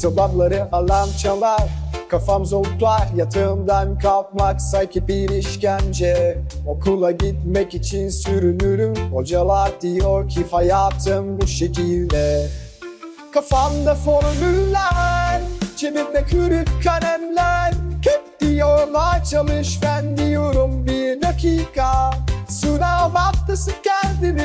Sabahları alarm çalar. Kafam zonklar yatağımdan kalkmak sanki bir işkence. Okula gitmek için sürünürüm. Hocalar diyor ki hayatım bu şekilde. Kafamda formüller Cebimde kırık kalemler. Hep diyorlar çalış ben diyorum bir dakika. Sınav haftası geldi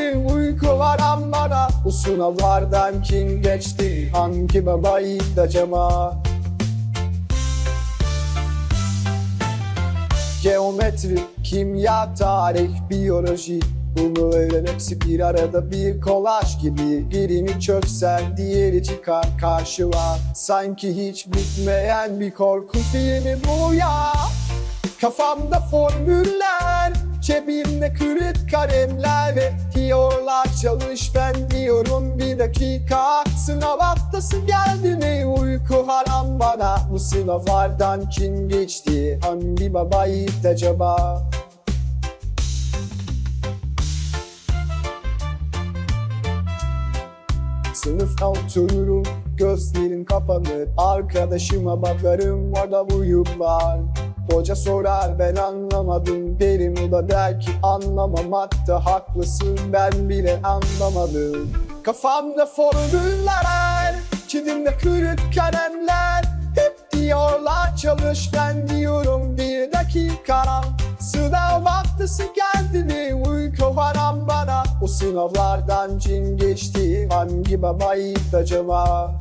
sınavlardan kim geçti hangi baba acaba Geometri, kimya, tarih, biyoloji Bunların hepsi bir arada bir kolaj gibi. Birini çöksen diğeri çıkar karşıma. Sanki hiç bitmeyen bir korku filmi bu ya. Kafamda formüller Cebimde kırık kalemler Ve diyorlar çalış ben dakika. Sınav haftası geldi mi uyku haram bana. Bu sınavlardan kim geçti? Hangi baba yiğit acaba? Sınıfta otururum Gözlerim kapanır. Arkadaşıma bakarım Orada uyum var. Hoca sorar ben anlamadım. Derim O da der ki anlamamakta haklısın. Ben bile anlamadım Kafamda formüller Çizimde kırık kalemler. Hep diyorlar çalış ben diyorum bir dakika. Sınav haftası geldi mi? Uyku haram bana. O sınavlardan cin geçti. Hangi baba yiğit acaba